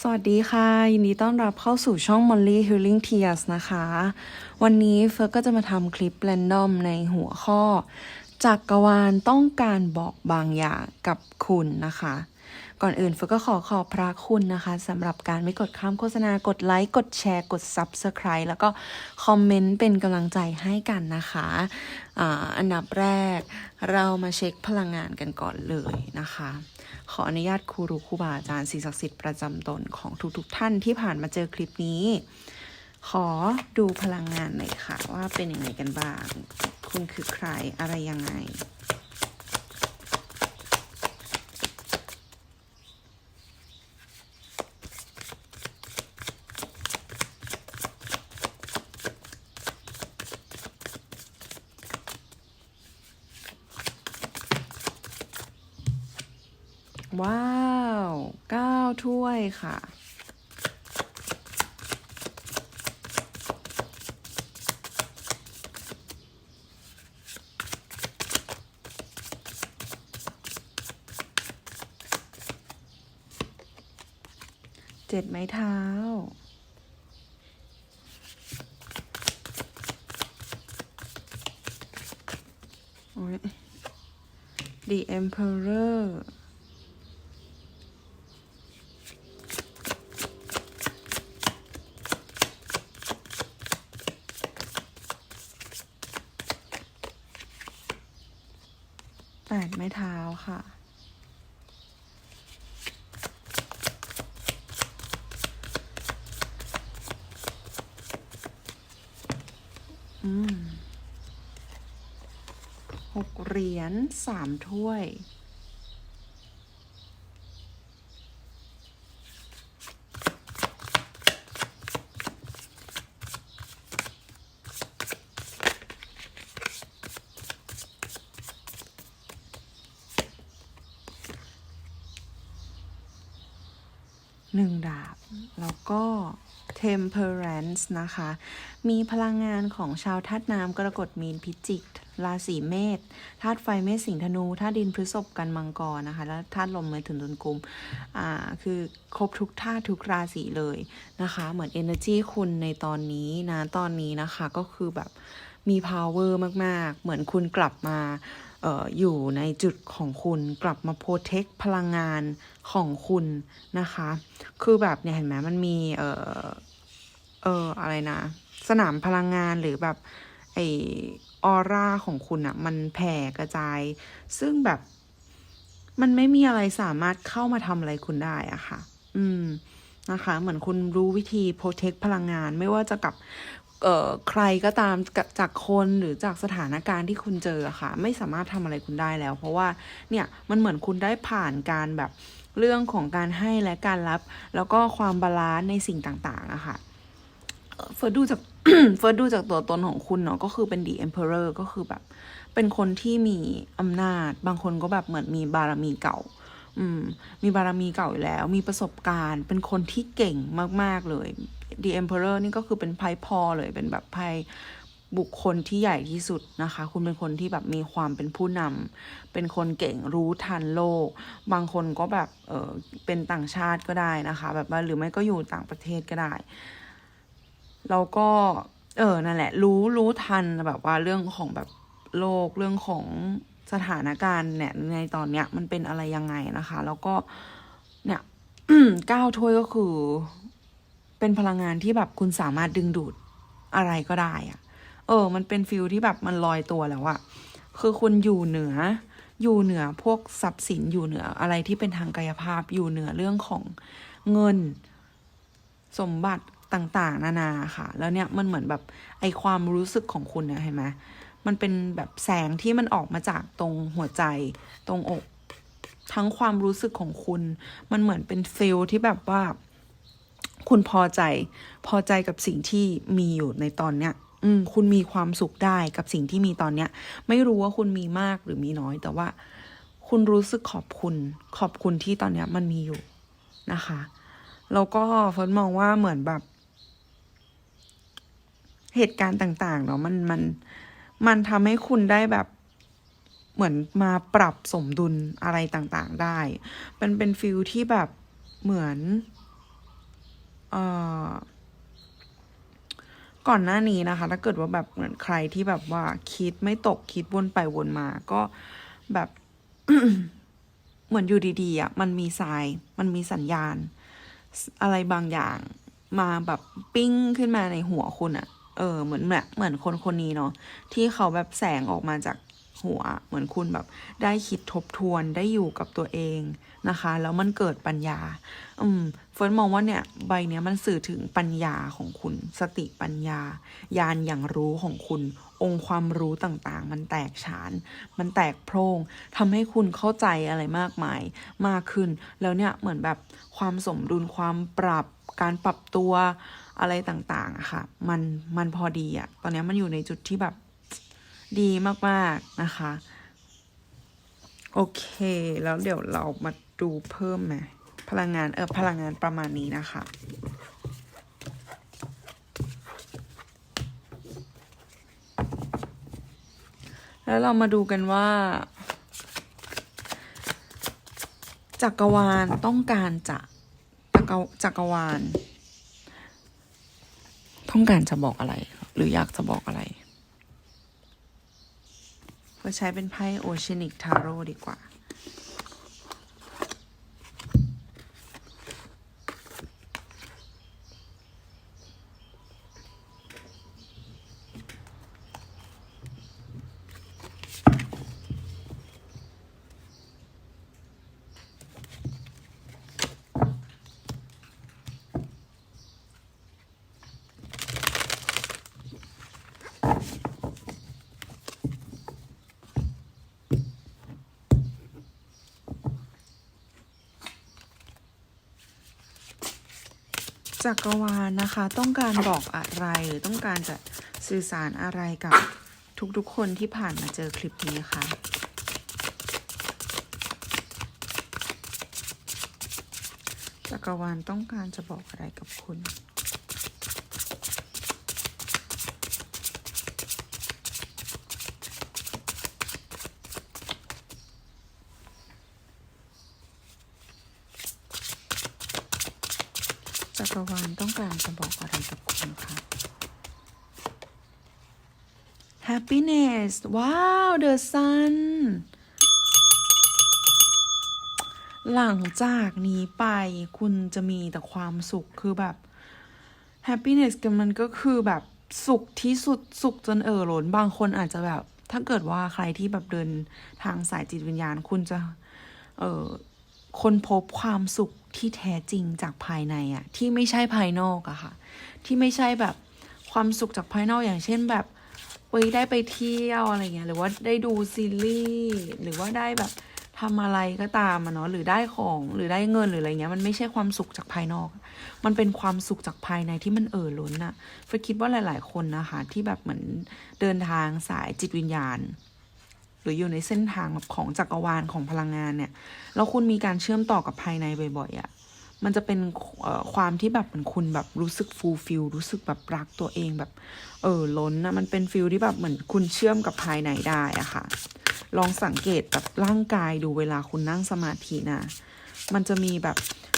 สวัสดีค่ะ ยินดีต้อนรับเข้าสู่ช่อง Molly Healing Tears นะคะ วันนี้เฟิร์กก็จะมาทำคลิปแรนดอมในหัวข้อ จักรวาลต้องการบอกบางอย่างกับคุณนะคะ ก่อนอื่นเฟิร์ก็ขอขอบพระคุณนะคะสำหรับการไม่กดข้ามโฆษณากดไลค์ กดแชร์ กด Subscribe แล้วก็คอมเมนต์เป็นกำลังใจให้กันนะคะอันดับแรกเรามาเช็คพลังงานกันก่อนเลยนะคะ ขออนุญาตครูรูครูบาอาจารย์สิ่งศักดิ์สิทธิ์ประจำตนของทุกๆทท่านที่ผ่านมาเจอคลิปนี้ ขอดูพลังงานหน่อยค่ะ ว่าเป็นยังไงกันบ้าง คุณคือใครอะไรยังไง ว้าวเก้าถ้วยค่ะ เจ็ดไม้เท้าโอ้ย The Emperor แปดไม้เท้าค่ะ อืม หกเหรียญสามถ้วย หนึ่งดาบ แล้วก็ temperance นะคะ มีพลังงานของชาวธาตุน้ำกรกฎมีนพิจิก ราศีเมษธาตุไฟเมษสิงห์ธนูธาตุดินพฤษภกันมังกรนะคะ แล้วธาตุลมเมถุนตุลกุมอ่าคือครบทุกธาตุทุกราศีเลยนะคะ เหมือน energy คุณในตอนนี้นะตอนนี้นะคะก็คือแบบมี power มาก ๆ เหมือนคุณกลับมาอออยู่ในจุดของคุณกลับมาโปรเทคพลังงานของคุณนะคะ คือแบบเนี่ยเห็นไหมมันมีเเอออะไรนะ สนามพลังงานหรือแบบไอออร่าของคุณอะมันแผ่กระจาย ซึ่งแบบมันไม่มีอะไรสามารถเข้ามาทำอะไรคุณได้อะค่ะ อืมนะคะ เหมือนคุณรู้วิธีโปรเทคพลังงานไม่ว่าจะกับเอ่อใครก็ตามจากคนหรือจากสถานการณ์ที่คุณเจอค่ะ ไม่สามารถทำอะไรคุณได้แล้ว เพราะว่าเนี่ยมันเหมือนคุณได้ผ่านการแบบเรื่องของการให้และการรับ แล้วก็ความบาลานซ์ในสิ่งต่างๆอะค่ะ เฟิร์สดูจากเฟิร์สดูจากตัวตนของคุณเนาะก็คือเป็น The Emperor ก็คือแบบ เป็นคนที่มีอำนาจ บางคนก็แบบเหมือนมีบารมีเก่า อืม มีบารมีเก่าอยู่แล้ว มีประสบการณ์ เป็นคนที่เก่งมาก ๆ เลย The Emperor นี่ก็คือเป็นไพ่พอเลยเป็นแบบไพ่บุคคลที่ใหญ่ที่สุดนะคะ คุณเป็นคนที่แบบมีความเป็นผู้นำ เป็นคนเก่งรู้ทันโลก บางคนก็แบบ เออเป็นต่างชาติก็ได้นะคะ แบบว่าหรือไม่ก็อยู่ต่างประเทศก็ได้ แล้วก็ เออนั่นแหละ รู้รู้ทันแบบว่าเรื่องของแบบโลกเรื่องของสถานการณ์เนี่ยในตอนเนี้ย มันเป็นอะไรยังไงนะคะ แล้วก็เนี่ยเก้าถ้วยก็คือ เป็นพลังงานที่แบบคุณสามารถดึงดูดอะไรก็ได้อะเออ มันเป็นฟิลที่แบบมันลอยตัวแล้วอะคือคุณอยู่เหนือ อยู่เหนือพวกทรัพย์สินอยู่เหนืออะไรที่เป็นทางกายภาพอยู่เหนือเรื่องของเงิน สมบัติ ต่างๆ นานาค่ะ แล้วเนี่ยมันเหมือนแบบไอความรู้สึกของคุณเนี่ยเห็นไหมมันเป็นแบบแสงที่มันออกมาจากตรงหัวใจ ตรงอก ทั้งความรู้สึกของคุณ มันเหมือนเป็นฟิลที่แบบว่า คุณพอใจ พอใจกับสิ่งที่มีอยู่ในตอนเนี้ย อืม คุณมีความสุขได้กับสิ่งที่มีตอนเนี้ย ไม่รู้ว่าคุณมีมากหรือมีน้อย แต่ว่า คุณรู้สึกขอบคุณ ขอบคุณที่ตอนเนี้ยมันมีอยู่นะคะ แล้วก็เฟิร์นมองว่าเหมือนแบบ เหตุการณ์ต่าง ๆ เนาะมันมันมันทำให้คุณได้แบบเหมือนมาปรับสมดุลอะไรต่างๆได้ มันเป็นฟิลที่แบบเหมือนเอ่อก่อนหน้านี้นะคะ ถ้าเกิดว่าแบบเหมือนใครที่แบบว่าคิดไม่ตกคิดวนไปวนมา ก็แบบเหมือนอยู่ดีๆอะมันมีทราย มันมีสัญญาณ อะไรบางอย่าง มาแบบปิ้งขึ้นมาในหัวคุณอะ เออเหมือนแบบเหมือนคนคนนี้เนาะที่เขาแบบแสงออกมาจากหัว เหมือนคุณแบบได้คิดทบทวนได้อยู่กับตัวเองนะคะ แล้วมันเกิดปัญญา อืมเฟิร์นมองว่าเนี่ยใบเนี้ยมันสื่อถึงปัญญาของคุณ สติปัญญา ญาณอย่างรู้ของคุณ องค์ความรู้ต่างๆ มันแตกฉาน มันแตกโพร่งทำให้คุณเข้าใจอะไรมากมายมากขึ้น แล้วเนี่ยเหมือนแบบความสมดุลความปรับการปรับตัว อะไรต่างๆอะค่ะ มันมันพอดีอะตอนนี้มันอยู่ในจุดที่แบบดีมากๆนะคะ โอเค แล้วเดี๋ยวเรามาดูเพิ่มไหมพลังงานเออพลังงานประมาณนี้นะคะแล้วเรามาดูกันว่า จักรวาลต้องการจะจักรจักรวาล ต้องการจะบอกอะไร หรืออยากจะบอกอะไรก็ใช้เป็นไพ่โอเชียนิกทาโร่ดีกว่า จักรวาลนะคะ ต้องการบอกอะไรหรือต้องการจะสื่อสารอะไรกับทุกๆคนที่ผ่านมาเจอคลิปนี้คะจักรวาลต้องการจะบอกอะไรกับคุณ จักรวาลต้องการจะบอกอะไรกับคุณคะ happiness ว้าว the sun หลังจากนี้ไปคุณจะมีแต่ความสุขคือแบบ happiness กันมันก็คือแบบสุขที่สุดสุขจนเอ่อล้นบางคนอาจจะแบบ ถ้าเกิดว่าใครที่แบบเดินทางสายจิตวิญญาณ คุณจะ เออ ค้นพบความสุขที่แท้จริงจากภายในอะที่ไม่ใช่ภายนอกอะค่ะ ที่ไม่ใช่แบบความสุขจากภายนอกอย่างเช่นแบบเอ้ยได้ไปเที่ยวอะไรเงี้ยหรือว่าได้ดูซีรีส์หรือว่าได้แบบทำอะไรก็ตามอะเนาะหรือได้ของหรือได้เงินหรืออะไรเงี้ยมันไม่ใช่ความสุขจากภายนอก มันเป็นความสุขจากภายในที่มันเอ่อล้นอะเฟคิดว่าหลาย ๆ คนนะคะ ที่แบบเหมือนเดินทางสายจิตวิญญาณ หรืออยู่ในเส้นทางแบบของจักรวาลของพลังงานเนี่ยแล้วคุณมีการเชื่อมต่อกับภายในบ่อยๆอะ่ะมันจะเป็นความที่แบบเหมือนคุณแบบรู้สึกฟูลฟิลรู้สึกแบบรักตัวเองแบบ เออล้นนะมันเป็นฟิลที่แบบเหมือนคุณเชื่อมกับภายในได้อะค่ะ ลองสังเกตแบบร่างกายดูเวลาคุณนั่งสมาธินะ มันจะมีแบบ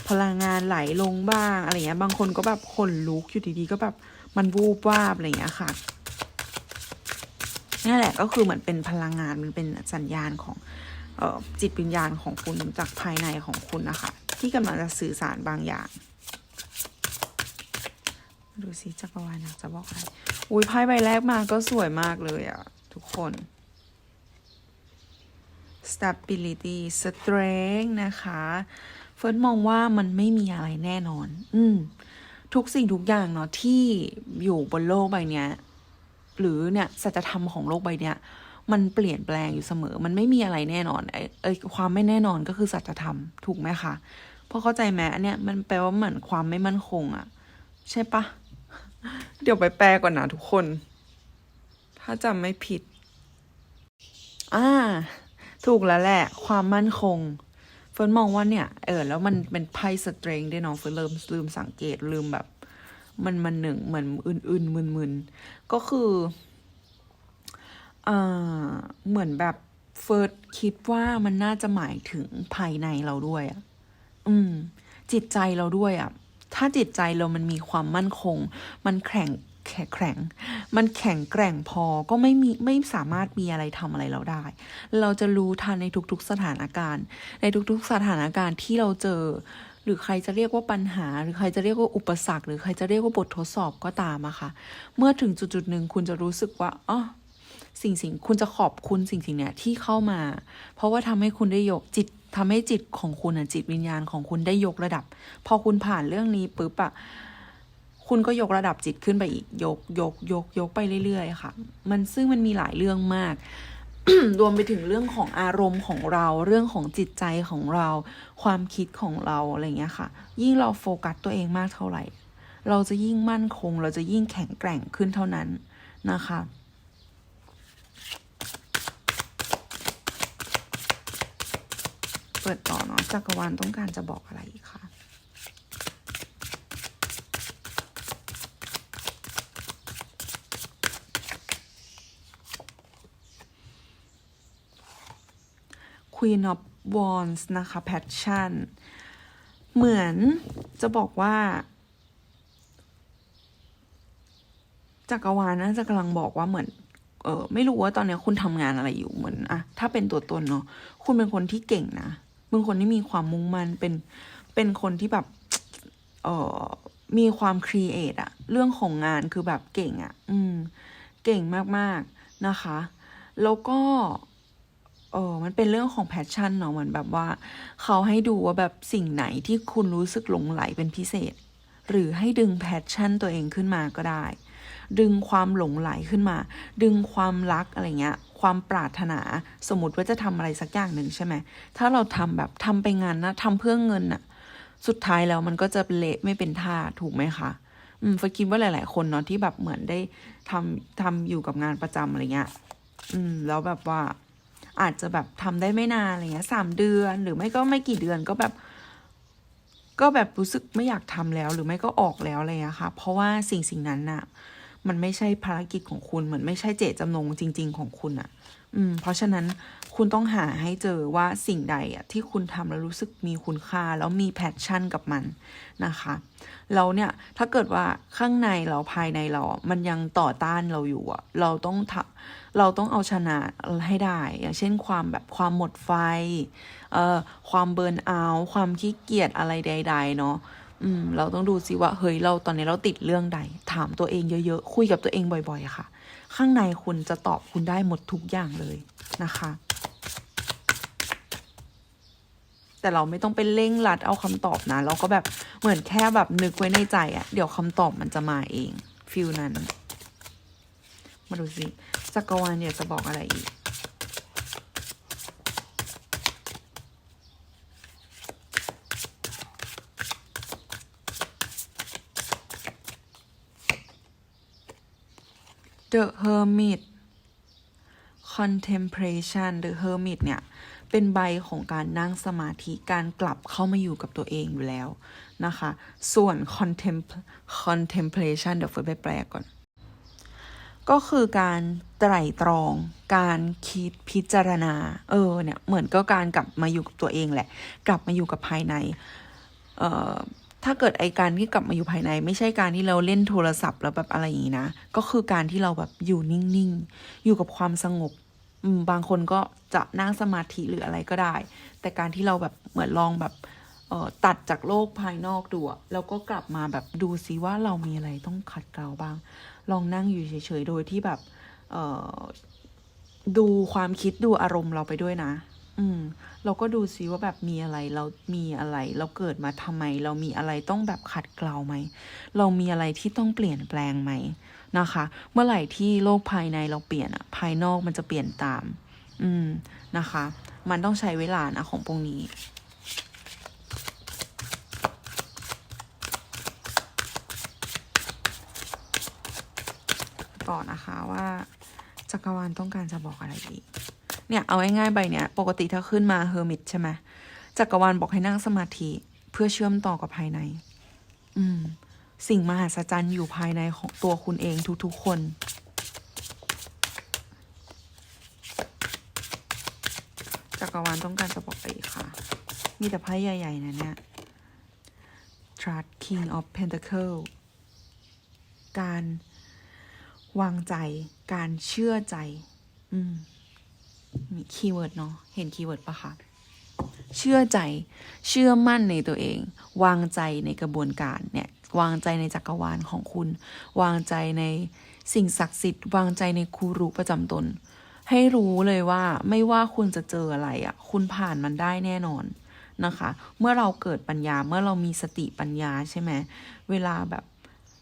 พลังงานไหลลงบ้างอะไรเงี้ยบางคนก็แบบขนลุกอยู่ดีๆก็แบบมันวูบวาบอะไรเงี้ยค่ะ นี่แหละก็คือเหมือนเป็นพลังงานมันเป็นสัญญาณของออจิตวิญญาณของคุณจากภายในของคุณนะคะ ที่กำลังจะสื่อสารบางอย่าง ดูสิจักรวาลอยากจะบอกอะไรอุ้ยไพ่ใบแรกมาก็สวยมากเลยอะทุกคน stability strength นะคะ เฟิร์สมองว่ามันไม่มีอะไรแน่นอน อืม ทุกสิ่งทุกอย่างเนาะที่อยู่บนโลกใบเนี้ย หรือเนี่ยสัจธรรมของโลกใบเนี้ยมันเปลี่ยนแปลงอยู่เสมอ มันไม่มีอะไรแน่นอนไอ้ไอ้ความไม่แน่นอนก็คือสัจธรรมถูกไหมคะพราะเข้าใจไหมอันเนี้ยมันแปลว่าเหมือนความไม่มั่นคงอะใช่ปะเดี๋ยวไปแปลก่อนนะทุกคน ถ้าจำไม่ผิด อ่า ถูกแล้วแหละ ความมั่นคง เฟิร์นมองว่าเนี่ย เออ แล้วมันเป็นไพ่สเตรงด้วยน้องเฟิร์นเริ่มลืมสังเกตลืมแบบ มันมันหนึ่งเหมือนอื่นๆมึนๆก็คืออ่าเหมือนแบบเฟิร์สคิดว่ามันน่าจะหมายถึงภายในเราด้วยอะอืม จิตใจเราด้วยอะ ถ้าจิตใจเรามันมีความมั่นคง มันแข็งแข็งแข็ง มันแข็งแกร่งพอก็ไม่มีไม่สามารถมีอะไรทำอะไรเราได้ เราจะรู้ทันในทุกๆสถานการณ์ ในทุกๆสถานการณ์ที่เราเจอ หรือใครจะเรียกว่าปัญหา หรือใครจะเรียกว่าอุปสรรค หรือใครจะเรียกว่าบททดสอบก็ตามอะค่ะ เมื่อถึงจุดๆหนึ่งคุณจะรู้สึกว่าอ๋อสิ่งสิ่งคุณจะขอบคุณสิ่งสิ่งเนี้ยที่เข้ามา เพราะว่าทำให้คุณได้ยกจิตทำให้จิตของคุณอะจิตวิญญาณของคุณได้ยกระดับ พอคุณผ่านเรื่องนี้ปุ๊บอะคุณก็ยกระดับจิตขึ้นไปอีกยกยกยกยกไปเรื่อยๆค่ะ มันซึ่งมันมีหลายเรื่องมาก รวมไปถึงเรื่องของอารมณ์ของเราเรื่องของจิตใจของเรา ความคิดของเราอะไรเงี้ยค่ะ ยิ่งเราโฟกัสตัวเองมากเท่าไหร่ เราจะยิ่งมั่นคง เราจะยิ่งแข็งแกร่งขึ้นเท่านั้นนะคะเปิดต่อเนาะจักรวาลต้องการจะบอกอะไรอีกคะ Queen of Wands นะคะ Passion เหมือนจะบอกว่าจักรวาลน่าจะกำลังบอกว่าเหมือน เออไม่รู้ว่าตอนนี้คุณทำงานอะไรอยู่เหมือนอะถ้าเป็นตัวตนเนาะคุณเป็นคนที่เก่งนะเป็นคนที่มีความมุ่งมั่นเป็นเป็นคนที่แบบ เออมีความครีเอทอะเรื่องของงานคือแบบเก่งอะอืม เก่งมากๆนะคะ แล้วก็ เออมันเป็นเรื่องของแพชชั่นเนาะเหมือนแบบว่าเขาให้ดูว่าแบบสิ่งไหนที่คุณรู้สึกหลงไหลเป็นพิเศษ หรือให้ดึงแพชชั่นตัวเองขึ้นมาก็ได้ ดึงความหลงไหลขึ้นมา ดึงความรักอะไรเงี้ย ความปรารถนาสมมติว่าจะทำอะไรสักอย่างหนึ่งใช่ไหมถ้าเราทำแบบทำไปงานนะทำเพื่อเงินน่ะ สุดท้ายแล้วมันก็จะเละไม่เป็นท่าถูกไหมคะอืมฟคิดว่าหลาย ๆ คนเนาะที่แบบเหมือนได้ทำทำอยู่กับงานประจำอะไรเงี้ย อืม แล้วแบบว่า อาจจะแบบทำได้ไม่นานอะไรเงี้ยสามเดือนหรือไม่ก็ไม่กี่เดือนก็แบบ ก็แบบรู้สึกไม่อยากทำแล้ว หรือไม่ก็ออกแล้วอะไรเงี้ยค่ะ เพราะว่าสิ่งสิ่งนั้นน่ะ มันไม่ใช่ภารกิจของคุณเหมือนไม่ใช่เจตจำนงจริง ๆ ของคุณอะอืม เพราะฉะนั้นคุณต้องหาให้เจอว่าสิ่งใดอะที่คุณทำแล้วรู้สึกมีคุณค่าแล้วมีแพชชั่นกับมันนะคะ แล้วเนี่ยถ้าเกิดว่าข้างในเราภายในเรา มันยังต่อต้านเราอยู่อะเราต้องทำเราต้องเอาชนะให้ได้ อย่างเช่นความแบบความหมดไฟเอ่อความเบิร์นเอาความขี้เกียจอะไรใด ๆ เนาะอืมเราต้องดูสิว่าเฮ้ยเราตอนนี้เราติดเรื่องใด ถามตัวเองเยอะๆ คุยกับตัวเองบ่อย ๆ ค่ะ ข้างในคุณจะตอบคุณได้หมดทุกอย่างเลยนะคะ แต่เราไม่ต้องไปเร่งรัดเอาคำตอบนะ เราก็แบบเหมือนแค่แบบนึกไว้ในใจอะเดี๋ยวคำตอบมันจะมาเองฟิลนั้น มาดูสิจักรวาลเนี่ยจะบอกอะไรอีก The Hermit Contemplation The Hermit เนี่ย เป็นใบของการนั่งสมาธิการกลับเข้ามาอยู่กับตัวเองอยู่แล้วนะคะ ส่วน Contemp Contemplation เดี๋ยวเฟิร์สไปแปลก่อน ก็คือการไตร่ตรอง การคิดพิจารณา เออเนี่ยเหมือนก็การกลับมาอยู่กับตัวเองแหละ กลับมาอยู่กับภายใน เอ่อถ้าเกิดไอการที่กลับมาอยู่ภายใน ไม่ใช่การที่เราเล่นโทรศัพท์แล้วแบบอะไรอย่างนี้นะ ก็คือการที่เราแบบอยู่นิ่งๆ อยู่กับความสงบ บางคนก็จะนั่งสมาธิหรืออะไรก็ได้ แต่การที่เราแบบเหมือนลองแบบตัดจากโลกภายนอกดูแล้วก็กลับมาแบบดูซิว่าเรามีอะไรต้องขัดเกลาบ้าง ลองนั่งอยู่เฉยๆ โดยที่แบบดูความคิดดูอารมณ์เราไปด้วยนะ อืม เราก็ดูซิว่าแบบมีอะไรเรามีอะไร เราเกิดมาทำไม เรามีอะไรต้องแบบขัดเกลาไหม เรามีอะไรที่ต้องเปลี่ยนแปลงไหม นะคะ เมื่อไหร่ที่โลกภายในเราเปลี่ยนอะภายนอกมันจะเปลี่ยนตาม อืมนะคะ มันต้องใช้เวลานะของพวกนี้ต่อนะคะว่าจักรวาลต้องการจะบอกอะไรอีก เนี่ยเอาง่ายๆใบเนี้ยปกติถ้าขึ้นมาเฮอร์มิตใช่ไหมจักรวาลบอกให้นั่งสมาธิเพื่อเชื่อมต่อกับภายใน อืม สิ่งมหัศจรรย์อยู่ภายในของตัวคุณเองทุกๆคน จักรวาลต้องการจะบอกอะไรค่ะ มีแต่ไพ่ใหญ่ ๆ นะเนี่ย trust king of pentacle การวางใจ การเชื่อใจ อืม มีคีย์เวิร์ดเนาะ เห็นคีย์เวิร์ดปะคะ เชื่อใจ เชื่อมั่นในตัวเอง วางใจในกระบวนการเนี่ยวางใจในจักรวาลของคุณ วางใจในสิ่งศักดิ์สิทธิ์ วางใจในครูรู้ประจำตน ให้รู้เลยว่าไม่ว่าคุณจะเจออะไรอะ่ะ คุณผ่านมันได้แน่นอนนะคะ เมื่อเราเกิดปัญญาเมื่อเรามีสติปัญญาใช่ไหมเวลาแบบ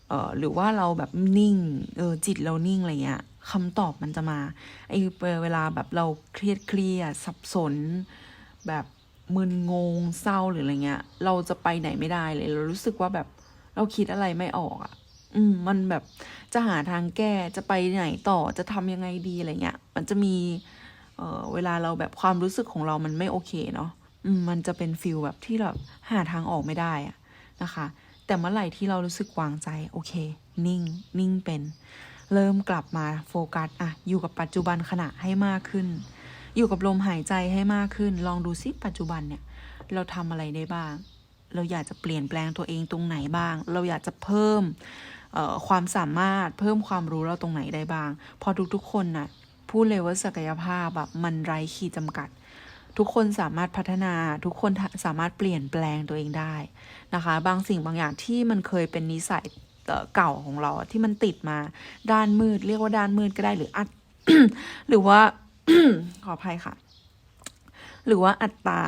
เออหรือว่าเราแบบนิ่งเออจิตเรานิ่งอะไรเงี้ยคำตอบมันจะมาไอเวลาแบบเราเครียดเครียดสับสน แบบ มึนงงเศร้าหรืออะไรเงี้ย เราจะไปไหนไม่ได้เลย เรารู้สึกว่าแบบเราคิดอะไรไม่ออกอะ่ะ อืม มันแบบจะหาทางแก้จะไปไหนต่อจะทำยังไงดีอะไรเงี้ย มันจะมี เออเวลาเราแบบความรู้สึกของเรามันไม่โอเคเนาะอืม มันจะเป็นฟิลแบบที่แบบหาทางออกไม่ได้อะนะคะ แต่เมื่อไหร่ที่เรารู้สึกวางใจ โอเค นิ่ง นิ่งเป็น เริ่มกลับมาโฟกัสอะอยู่กับปัจจุบันขณะให้มากขึ้น อยู่กับลมหายใจให้มากขึ้น ลองดูซิปัจจุบันเนี่ย เราทำอะไรได้บ้าง เราอยากจะเปลี่ยนแปลงตัวเองตรงไหนบ้าง เราอยากจะเพิ่มความสามารถเพิ่มความรู้เราตรงไหนได้บ้าง พอทุกๆคนน่ะพูดเลยว่าศักยภาพแบบมันไร้ขีดจำกัด ทุกคนสามารถพัฒนาทุกคนสามารถเปลี่ยนแปลงตัวเองได้นะคะ บางสิ่งบางอย่างที่มันเคยเป็นนิสัยเก่าของเราที่มันติดมาด้านมืด เรียกว่าด้านมืดก็ได้หรืออัดหรือว่า ขออภัยค่ะ หรือว่าอัตรา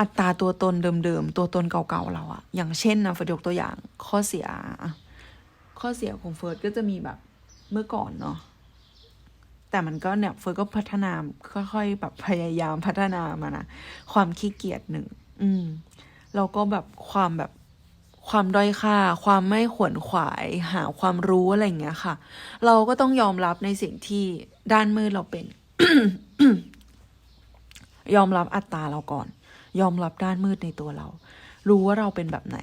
อัตราตัวตนเดิมๆ ตัวตนเก่าๆเราอะอย่างเช่นนะเฟิร์สยกตัวอย่างข้อเสีย ข้อเสียของเฟิร์สก็จะมีแบบเมื่อก่อนเนาะแต่มันก็เนี่ยเฟิร์สก็พัฒนาค่อยๆแบบพยายามพัฒนามานะความขี้เกียจหนึ่งอืมแล้วก็แบบความแบบความด้อยค่า ความไม่ขวนขวายหาความรู้อะไรอย่างเงี้ยค่ะ เราก็ต้องยอมรับในสิ่งที่ด้านมืดเราเป็น ยอมรับอัตราเราก่อน ยอมรับด้านมืดในตัวเรา รู้ว่าเราเป็นแบบไหน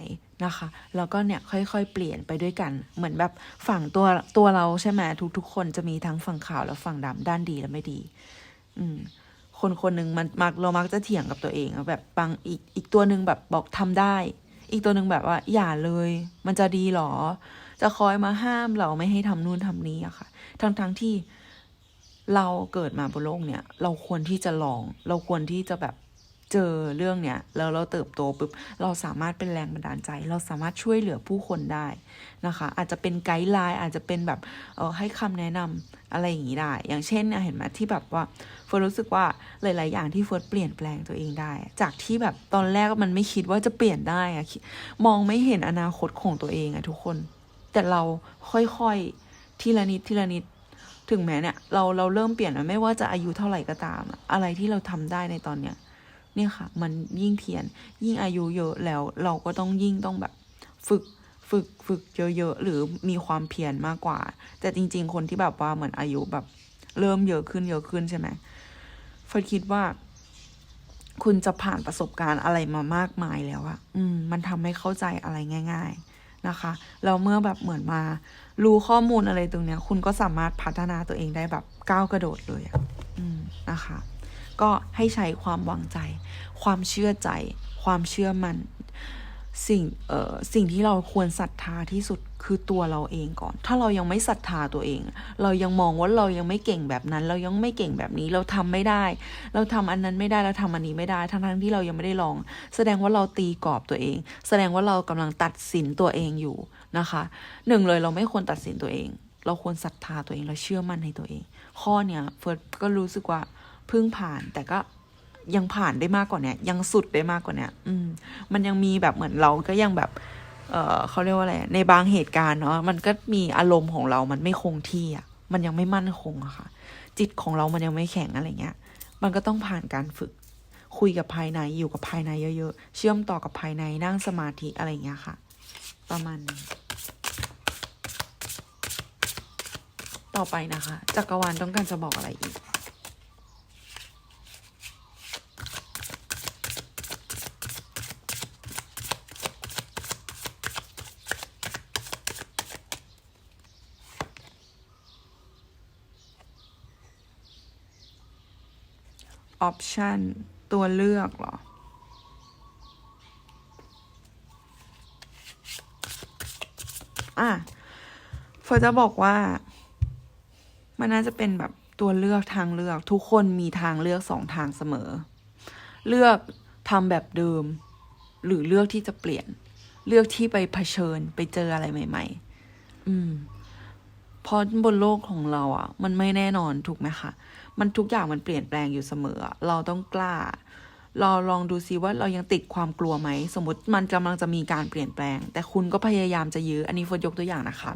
นะคะ แล้วก็เนี่ยค่อยๆ เปลี่ยนไปด้วยกัน เหมือนแบบฝั่งตัวตัวเราใช่ไหมทุกๆ คนจะมีทั้งฝั่งขาวและฝั่งดำด้านดีและไม่ดี อืมคนคนหนึ่งมันมักเรามักจะเถียงกับตัวเองแบบบางอีกอีกตัวหนึ่งแบบบอกทำได้ อีกตัวหนึ่งแบบว่า อย่าเลย มันจะดีหรอ จะคอยมาห้ามเราไม่ให้ทำนู่นทำนี้อะค่ะ ทั้งทั้งๆที่ เราเกิดมาบนโลกเนี่ย เราควรที่จะลอง เราควรที่จะแบบเจอเรื่องเนี้ยแล้วเราเติบโตปุ๊บเราสามารถเป็นแรงบันดาลใจ เราสามารถช่วยเหลือผู้คนได้นะคะ อาจจะเป็นไกด์ไลน์อาจจะเป็นแบบเออให้คำแนะนำอะไรอย่างนี้ได้ อย่างเช่นเนเห็นไหมที่แบบว่าเฟิร์สรู้สึกว่าหลาย ๆ อย่างที่เฟิร์สเปลี่ยนแปลงตัวเองได้ จากที่แบบตอนแรกมันไม่คิดว่าจะเปลี่ยนได้อะคิดมองไม่เห็นอนาคตของตัวเองอะทุกคน แต่เราค่อย ๆ ทีละนิดทีละนิด ถึงแม้เนี่ยเราเราเริ่มเปลี่ยนอะไม่ว่าจะอายุเท่าไหร่ก็ตาม อะไรที่เราทำได้ในตอนเนี้ยเนี่ยค่ะ มันยิ่งเพียรยิ่งอายุเยอะแล้วเราก็ต้องยิ่งต้องแบบฝึกฝึกฝึกเยอะๆหรือมีความเพียรมากกว่า แต่จริง ๆ คนที่แบบว่าเหมือนอายุแบบเริ่มเยอะขึ้นเยอะขึ้นใช่ไหมเฟิร์คิดว่า คุณจะผ่านประสบการณ์อะไรมามากมายแล้วอะอืม มันทำให้เข้าใจอะไรง่าย ๆนะคะแล้วเมื่อแบบเหมือนมา รู้ข้อมูลอะไรตรงเนี้ย คุณก็สามารถพัฒนาตัวเองได้แบบก้าวกระโดดเลยอะนะคะ ก็ให้ใช้ความวางใจ ความเชื่อใจ ความเชื่อมัน่นสิ่งเอ่อสิ่งที่เราควรศรัทธาที่สุดคือตัวเราเองก่อน ถ้าเรายังไม่ศรัทธาตัวเอง เรายังมองว่าเรายังไม่เก่งแบบนั้น เรายังไม่เก่งแบบนี้ เราทำไม่ได้ เราทำอันนั้นไม่ได้ เราทำอันนี้ไม่ได้ ทั้งทั้งที่เรายังไม่ได้ลอง แสดงว่าเราตีกรอบตัวเอง แสดงว่าเรากำลังตัดสินตัวเองอยู่ นะคะหนึ่งเลยเราไม่ควรตัดสินตัวเอง เราควรศรัทธาตัวเองเราเชื่อมั่นในตัวเอง ข้อเนี้ยเฟิร์สก็รู้สึกว่าเพิ่งผ่านแต่ก็ยังผ่านได้มากกว่าเนี้ยยังสุดได้มากกว่าเนี้ยอืมมันยังมีแบบเหมือนเราก็ยังแบบเออเขาเรียกว่าอะไรในบางเหตุการณ์เนาะมันก็มีอารมณ์ของเรามันไม่คงที่อะมันยังไม่มั่นคงอะค่ะ จิตของเรามันยังไม่แข็งอะไรเงี้ย มันก็ต้องผ่านการฝึก คุยกับภายในอยู่กับภายในเยอะๆ เชื่อมต่อกับภายในนั่งสมาธิอะไรเงี้ยค่ะ ประมาณนี้ต่อไปนะคะจักรวาลต้องการจะบอกอะไรอีก ออปชันตัวเลือกเหรอ อะเฟิร์จะบอกว่า มันน่าจะเป็นแบบตัวเลือกทางเลือก ทุกคนมีทางเลือกสองทางเสมอ เลือกทำแบบเดิม หรือเลือกที่จะเปลี่ยน เลือกที่ไปเผชิญไปเจออะไรใหม่ ๆ อืมเพราะบนโลกของเราอะ มันไม่แน่นอนถูกไหมคะ มันทุกอย่างมันเปลี่ยนแปลงอยู่เสมอ เราต้องกล้า เราลองดูซิว่าเรายังติดความกลัวไหม สมมติมันกำลังจะมีการเปลี่ยนแปลง แต่คุณก็พยายามจะยื้ออันนี้ฟิร์สยกตัวอย่างนะคะ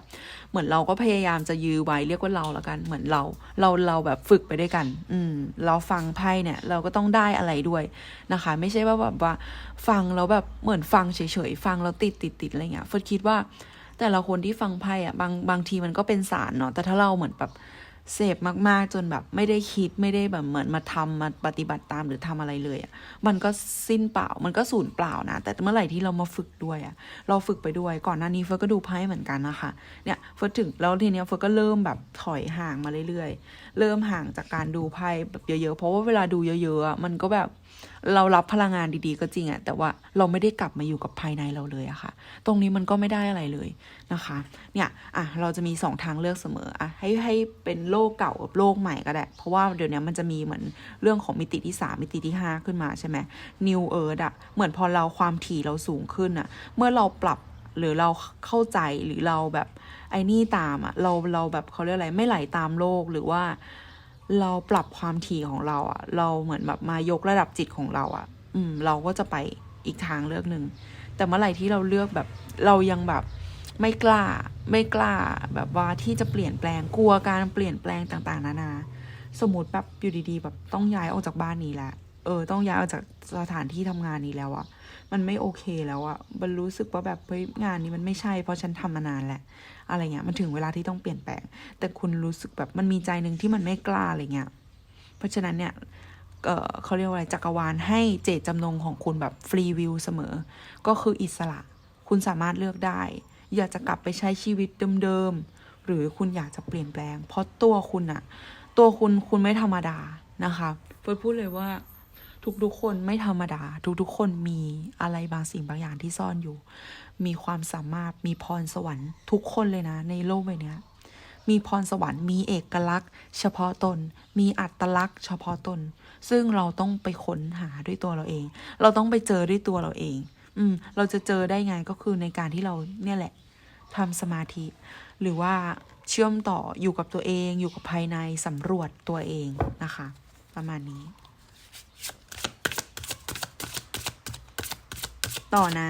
เหมือนเราก็พยายามจะยื้อไว้เรียกว่าเราละกัน เหมือนเรา เราเราแบบฝึกไปด้วยกัน อืม เราฟังไพ่เนี่ย เราก็ต้องได้อะไรด้วยนะคะ ไม่ใช่ว่าแบบว่าฟังแล้วแบบเหมือนฟังเฉยๆฟังแล้วติดติดติดอะไรเงี้ยฟิร์สคิดว่า แต่ละคนที่ฟังไพ่อะบางบางทีมันก็เป็นสารเนาะแต่ถ้าเราเหมือนแบบ เสพมากๆ จนแบบไม่ได้คิดไม่ได้แบบเหมือนมาทำมาปฏิบัติตามหรือทำอะไรเลยอะมันก็สิ้นเปล่ามันก็สูญเปล่านะ แต่เมื่อไหร่ที่เรามาฝึกด้วยอะเราฝึกไปด้วยก่อนหน้านี้เฟิร์ก็ดูไพ่เหมือนกันนะคะเนี่ยเฟิร์ถึงแล้วทีเนี้ยเฟิร์ก็เริ่มแบบถอยห่างมาเรื่อยๆ เริ่มห่างจากการดูไพ่แบบเยอะๆ เพราะว่าเวลาดูเยอะๆอะมันก็แบบ เรารับพลังงานดีๆ ก็จริงอะแต่ว่าเราไม่ได้กลับมาอยู่กับภายในเราเลยอะค่ะ ตรงนี้มันก็ไม่ได้อะไรเลยนะคะ เนี่ยอะเราจะมีสองทางเลือกเสมออะให้ให้เป็นโลกเก่ากับโลกใหม่ก็ได้ เพราะว่าเดี๋ยวนี้มันจะมีเหมือนเรื่องของมิติที่สามมิติที่ห้าขึ้นมาใช่ไหม New Earth อะเหมือนพอเราความถี่เราสูงขึ้นอะเมื่อเราปรับหรือเราเข้าใจหรือเราแบบไอ้นี่ตามอะเราเราแบบเขาเรียกอะไรไม่ไหลตามโลกหรือว่า เราปรับความถี่ของเราอะเราเหมือนแบบมายกระดับจิตของเราอะอืม เราก็จะไปอีกทางเลือกหนึ่งแต่เมื่อไหร่ที่เราเลือกแบบ เรายังแบบไม่กล้า ไม่กล้า แบบว่าที่จะเปลี่ยนแปลงกลัวการเปลี่ยนแปลงต่าง ๆ นานา สมมติแบบอยู่ดีๆ แบบต้องย้ายออกจากบ้านนี้แล้วเออ ต้องย้ายออกจากสถานที่ทำงานนี้แล้วอะ มันไม่โอเคแล้วอะมันรู้สึกว่าแบบเฮ้ยงานนี้มันไม่ใช่เพราะฉันทำมานานแหละ อะไรเงี้ยมันถึงเวลาที่ต้องเปลี่ยนแปลง แต่คุณรู้สึกแบบมันมีใจหนึ่งที่มันไม่กล้าอะไรเงี้ยเพราะฉะนั้นเนี่ยเออเขาเรียกว่าอะไรจักรวาลให้เจตจำนงของคุณแบบฟรีวิวเสมอ ก็คืออิสระ คุณสามารถเลือกได้ อยากจะกลับไปใช้ชีวิตเดิมๆหรือคุณอยากจะเปลี่ยนแปลง เพราะตัวคุณอะตัวคุณคุณไม่ธรรมดานะคะเฟิร์สพูดเลยว่า ทุกๆ คนไม่ธรรมดา ทุกๆ คนมีอะไรบางสิ่งบางอย่างที่ซ่อนอยู่ มีความสามารถมีพรสวรรค์ ทุกคนเลยนะ ในโลกใบนี้มีพรสวรรค์มีเอกลักษณ์ เฉพาะตน มีอัตลักษณ์ เฉพาะตน ซึ่งเราต้องไปค้นหาด้วยตัวเราเอง เราต้องไปเจอด้วยตัวเราเอง อืม เราจะเจอได้ไงก็คือในการที่เราเนี่ยแหละทำสมาธิ หรือว่าเชื่อมต่ออยู่กับตัวเอง อยู่กับภายในสำรวจตัวเองนะคะ ประมาณนี้ ต่อนะ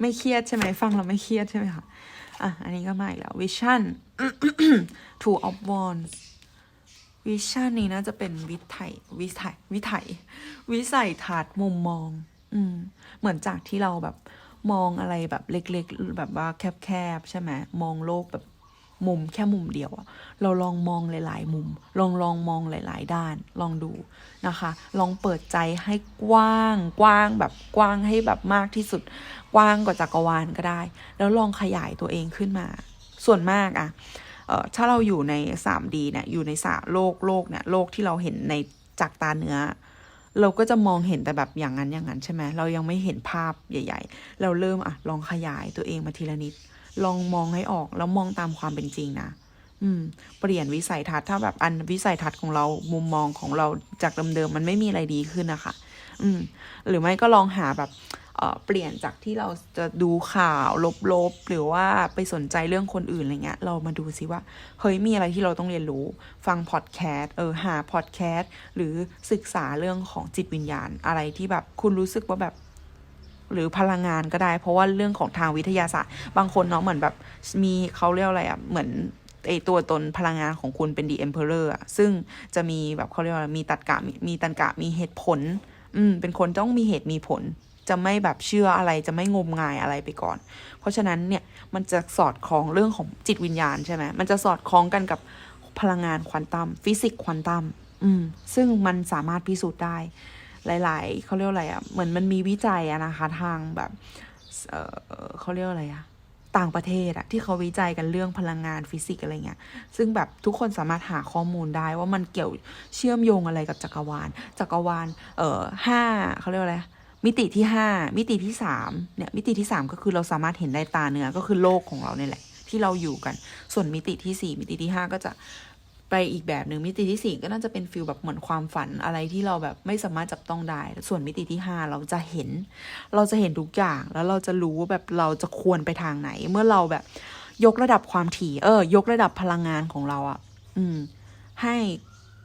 ไม่เครียดใช่ไหมฟังเราไม่เครียดใช่ไหมคะอะ อันนี้ก็มาอีกแล้ว vision two of wands วิชั่นนี้น่าจะเป็นวิถัยวิถัยวิถัยวิสัยทัศน์มุมมอง อืม เหมือนจากที่เราแบบมองอะไรแบบเล็ก ๆ แบบว่าแคบๆใช่ไหมมองโลกแบบ มุมแค่มุมเดียว เราลองมองหลาย ๆ มุม ลองลองมองหลาย ๆ ด้าน ลองดูนะคะ ลองเปิดใจให้กว้าง กว้างแบบกว้างให้แบบมากที่สุด กว้างกว่าจักรวาลก็ได้ แล้วลองขยายตัวเองขึ้นมา ส่วนมากอะถ้าเราอยู่ใน 3D เนี่ย อยู่ในสาโลกโลกเนี่ย โลกที่เราเห็นในจากตาเนื้อ เราก็จะมองเห็นแต่แบบอย่างนั้นอย่างนั้นใช่ไหม เรายังไม่เห็นภาพใหญ่ ๆ เราเริ่มอะลองขยายตัวเองมาทีละนิด ลองมองให้ออกแล้วมองตามความเป็นจริงนะอืม เปลี่ยนวิสัยทัศน์ถ้าแบบอันวิสัยทัศน์ของเรามุมมองของเราจากเดิมๆมันไม่มีอะไรดีขึ้นนะคะอืม หรือไม่ก็ลองหาแบบเอ่อเปลี่ยนจากที่เราจะดูข่าวลบๆ หรือว่าไปสนใจเรื่องคนอื่นอะไรเงี้ย เรามาดูซิว่าเฮ้ยมีอะไรที่เราต้องเรียนรู้ ฟังพอดแคสต์เออหาพอดแคสต์หรือศึกษาเรื่องของจิตวิญญาณอะไรที่แบบคุณรู้สึกว่าแบบ หรือพลังงานก็ได้ เพราะว่าเรื่องของทางวิทยาศาสตร์ บางคนเนาะเหมือนแบบมีเขาเรียกอะไรอะ่ะเหมือนไอตัวตนพลังงานของคุณเป็น The Emperor อะซึ่งจะมีแบบเขาเรียกว่ามีตัดกะมีมีตันกะมีเหตุผล อืม เป็นคนต้องมีเหตุมีผล จะไม่แบบเชื่ออะไรจะไม่งมงายอะไรไปก่อน เพราะฉะนั้นเนี่ยมันจะสอดคล้องเรื่องของจิตวิญญาณใช่ไหมมันจะสอดคล้องกันกับพลังงานควอนตัมฟิสิกส์ควอนตัมอืม ซึ่งมันสามารถพิสูจน์ได้ หลาย ๆเขาเรียกอะไรอะ่ะเหมือนมันมีวิจัยอะนะคะทางแบบเออเขาเรียกอะไรอะต่างประเทศอะที่เขาวิจัยกันเรื่องพลังงานฟิสิกส์อะไรเงี้ย ซึ่งแบบทุกคนสามารถหาข้อมูลได้ว่ามันเกี่ยวเชื่อมโยงอะไรกับจักรวาล จักรวาล เอ่อห้าเขาเรียกว่าอะไร มิติที่ห้ามิติที่สามเนี่ยมิติที่สามก็คือเราสามารถเห็นได้ตาเนื้อก็คือโลกของเราเนี่ยแหละ ที่เราอยู่กัน ส่วนมิติที่สี่มิติที่ห้าก็จะ ไปอีกแบบหนึ่งมิติที่สี่ก็น่าจะเป็นฟิลแบบเหมือนความฝันอะไรที่เราแบบไม่สามารถจับต้องได้ ส่วนมิติที่ห้าเราจะเห็น เราจะเห็นทุกอย่างแล้วเราจะรู้ว่าแบบเราจะควรไปทางไหน เมื่อเราแบบยกระดับความถี่เออ ยกระดับพลังงานของเราอะอืม ให้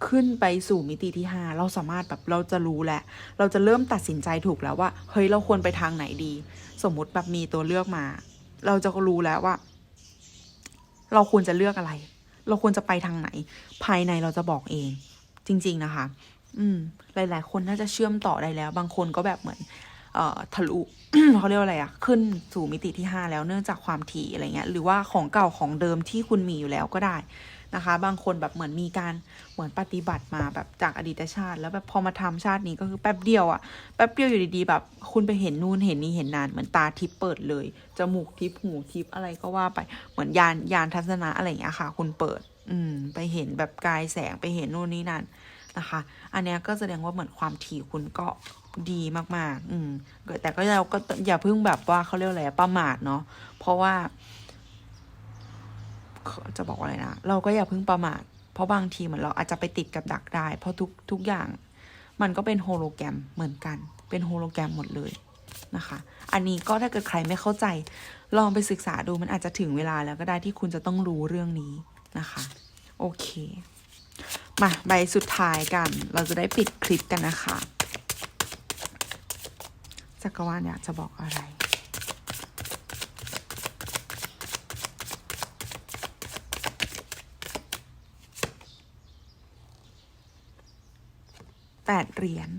ขึ้นไปสู่มิติที่ห้าเราสามารถแบบเราจะรู้แหละ เราจะเริ่มตัดสินใจถูกแล้วว่า เฮ้ยเราควรไปทางไหนดี สมมุติแบบมีตัวเลือกมา เราจะรู้แล้วว่า เราควรจะเลือกอะไร เราควรจะไปทางไหน ภายในเราจะบอกเอง จริง ๆนะคะ อืม หลาย ๆ คนน่าจะเชื่อมต่อได้แล้ว บางคนก็แบบเหมือน เอ่อทะลุเขาเรียกว่าอะไรอะขึ้นสู่มิติที่ห้าแล้วเนื่องจากความถี่อะไรเงี้ย หรือว่าของเก่าของเดิมที่คุณมีอยู่แล้วก็ได้ นะคะ บางคนแบบเหมือนมีการเหมือนปฏิบัติมาแบบจากอดีตชาติ แล้วแบบพอมาทำชาตินี้ก็คือแป๊บเดียวอะแป๊บเดียวอยู่ดีๆแบบ คุณไปเห็นนู่นเห็นนี่เห็นนานเหมือนตาทิพเปิดเลยจมูกทิพหูทิพอะไรก็ว่าไปเหมือนยานยานทัศนะอะไรอย่างเงี้ยค่ะ คุณเปิด อืม ไปเห็นแบบกายแสงไปเห็นนู่นนี่นั่นนะคะ อันเนี้ยก็แสดงว่าเหมือนความถี่คุณก็ดีมากๆ อืม แต่ก็เราก็อย่าเพิ่งแบบว่าเขาเรียกอะไรประมาทเนาะ เพราะว่า จะบอกว่าอะไรนะ เราก็อย่าเพิ่งประมาท เพราะบางทีเหมือนเราอาจจะไปติดกับดักได้ เพราะทุกทุกอย่างมันก็เป็นโฮโลแกรมเหมือนกัน เป็นโฮโลแกรมหมดเลยนะคะ อันนี้ก็ถ้าเกิดใครไม่เข้าใจ ลองไปศึกษาดูมันอาจจะถึงเวลาแล้วก็ได้ที่คุณจะต้องรู้เรื่องนี้นะคะ โอเค มาใบสุดท้ายกัน เราจะได้ปิดคลิปกันนะคะ จักรวาลอยากจะบอกอะไร แปดเหรียญ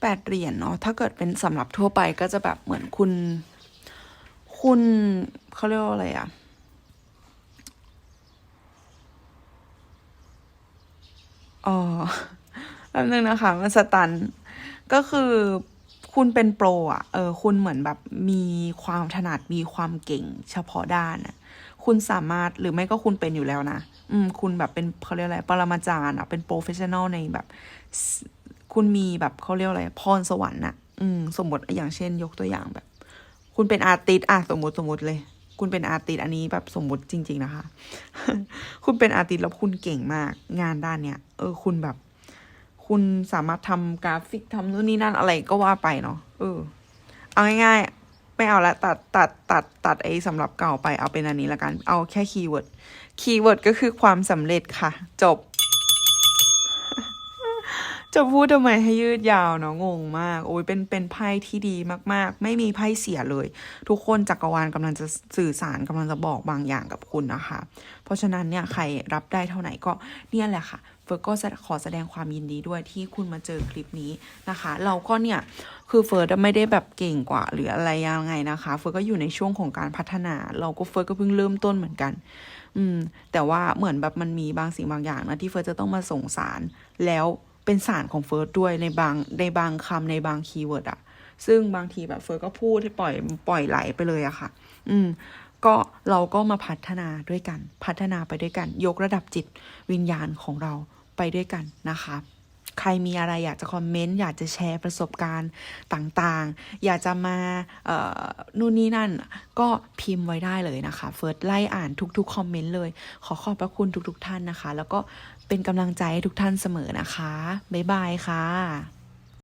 แปดเหรียญเนาะถ้าเกิดเป็นสำหรับทั่วไปก็จะแบบเหมือนคุณ คุณเขาเรียกว่าอะไรอะอ๋อแป๊บนึงนะคะ มันสตัน ก็คือคุณเป็นโปรอะเออ คุณเหมือนแบบมีความถนัดมีความเก่งเฉพาะด้านอะคุณสามารถหรือไม่ก็คุณเป็นอยู่แล้วนะ อืมคุณแบบเป็นเขาเรียกอะไรปรมาจารย์อะเป็นโปรเฟชชั่นอลในแบบ คุณมีแบบเขาเรียกอะไรพรสวรรค์อะอืมสมมติอย่างเช่น ยกตัวอย่างแบบ คุณเป็นอาร์ติสอะสมมติสมมติเลย คุณเป็นอาร์ติสอันนี้แบบสมมติจริง ๆ นะคะ คุณเป็นอาร์ติสแล้วคุณเก่งมาก งานด้านเนี้ยเออ คุณแบบ คุณสามารถทำกราฟิกทำนู่นนี่นั่นอะไรก็ว่าไปเนาะเออ เอาง่ายๆไม่เอาละตัดตัดตัดตัดไอ้สำหรับเก่าไปเอาเป็นอันนี้ละกัน เอาแค่คีย์เวิร์ด คีย์เวิร์ดก็คือความสำเร็จค่ะ จบ จะพูดทำไมให้ยืดยาวเนาะงงมาก โอ้ยเป็นเป็นไพ่ที่ดีมาก ๆ ไม่มีไพ่เสียเลย ทุกคนจักรวาลกำลังจะสื่อสารกำลังจะบอกบางอย่างกับคุณนะคะ เพราะฉะนั้นเนี่ยใครรับได้เท่าไหร่ก็เนี่ยแหละค่ะ เฟิร์สก็ขอแสดงความยินดีด้วยที่คุณมาเจอคลิปนี้นะคะ เราก็เนี่ย คือเฟิร์สไม่ได้แบบเก่งกว่า หรืออะไรยังไงนะคะ เฟิร์สก็อยู่ในช่วงของการพัฒนา เราก็เฟิร์สก็เพิ่งเริ่มต้นเหมือนกัน อืม แต่ว่าเหมือนแบบมันมีบางสิ่งบางอย่างนะที่เฟิร์สจะต้องมาส่งสาร แล้วเป็นสารของเฟิร์สด้วยในบางในบางคำในบางคีย์เวิร์ดอะซึ่งบางทีแบบเฟิร์สก็พูดให้ปล่อยปล่อยไหลไปเลยอะค่ะ อืมก็เราก็มาพัฒนาด้วยกัน พัฒนาไปด้วยกัน ยกระดับจิตวิญญาณของเรา ไปด้วยกันนะคะ ใครมีอะไรอยากจะคอมเมนต์อยากจะแชร์ประสบการณ์ต่างๆ อยากจะมาเอ่อนู่นนี่นั่น ก็พิมพ์ไว้ได้เลยนะคะ เฟิร์สไล่อ่านทุกๆคอมเมนต์เลย ขอขอบพระคุณทุกๆท่านนะคะ แล้วก็เป็นกำลังใจให้ทุกท่านเสมอนะคะ บ๊ายบายค่ะ